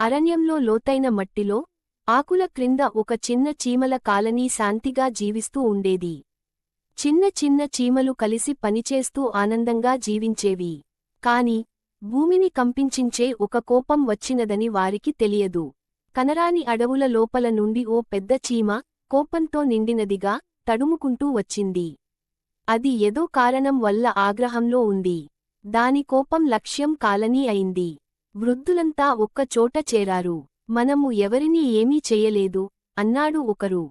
అరణ్యంలో లోతైన మట్టిలో ఆకుల క్రింద ఒక చిన్న చీమల కాలనీ శాంతిగా జీవిస్తూ ఉండేది. చిన్న చిన్న చీమలు కలిసి పనిచేస్తూ ఆనందంగా జీవించేవి. కాని భూమిని కంపించించే ఒక కోపం వచ్చినదని వారికి తెలియదు. కనరాని అడవుల లోపల నుండి ఓ పెద్ద చీమ కోపంతో నిండినదిగా తడుముకుంటూ వచ్చింది. అది ఏదో కారణం వల్ల ఆగ్రహంలో ఉంది. దాని కోపం లక్ష్యం కాలనీ అయింది. వృద్ధులంతా ఒక్కచోట చేరారు. మనము ఎవరినీ ఏమీ చెయ్యలేదు అన్నాడు ఒకరు.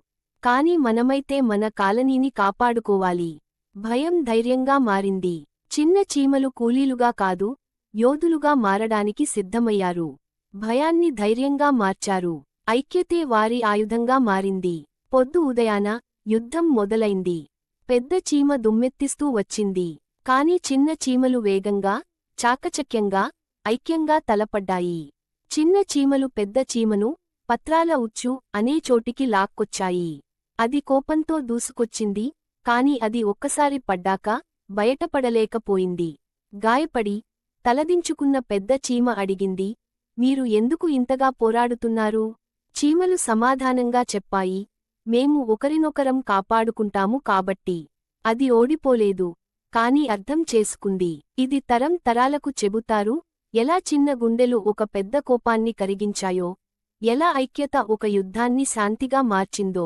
కాని మనమైతే మన కాలనీని కాపాడుకోవాలి. భయం ధైర్యంగా మారింది. చిన్న చీమలు కూలీలుగా కాదు యోధులుగా మారడానికి సిద్ధమయ్యారు. భయాన్ని ధైర్యంగా మార్చారు. ఐక్యతే వారి ఆయుధంగా మారింది. పొద్దు ఉదయాన యుద్ధం మొదలైంది. పెద్ద చీమ దుమ్మెత్తిస్తూ వచ్చింది. కాని చిన్న చీమలు వేగంగా చాకచక్యంగా ఐక్యంగా తలపడ్డాయి. చిన్న చీమలు పెద్ద చీమను పత్రాల ఉచ్చు అనే చోటికి లాక్కొచ్చాయి. అది కోపంతో దూసుకొచ్చింది కాని అది ఒక్కసారి పడ్డాక బయటపడలేకపోయింది. గాయపడి తలదించుకున్న పెద్ద చీమ అడిగింది మీరు ఎందుకు ఇంతగా పోరాడుతున్నారు? చీమలు సమాధానంగా చెప్పాయి. మేము ఒకరినొకరం కాపాడుకుంటాము కాబట్టి. అది ఓడిపోలేదు. కాని అర్థం చేసుకుంది. ఇది తరం తరాలకు చెబుతారు ఎలా చిన్న గుండెలు ఒక పెద్ద కోపాన్ని కరిగించాయో ఎలా ఐక్యత ఒక యుద్ధాన్ని శాంతిగా మార్చిందో.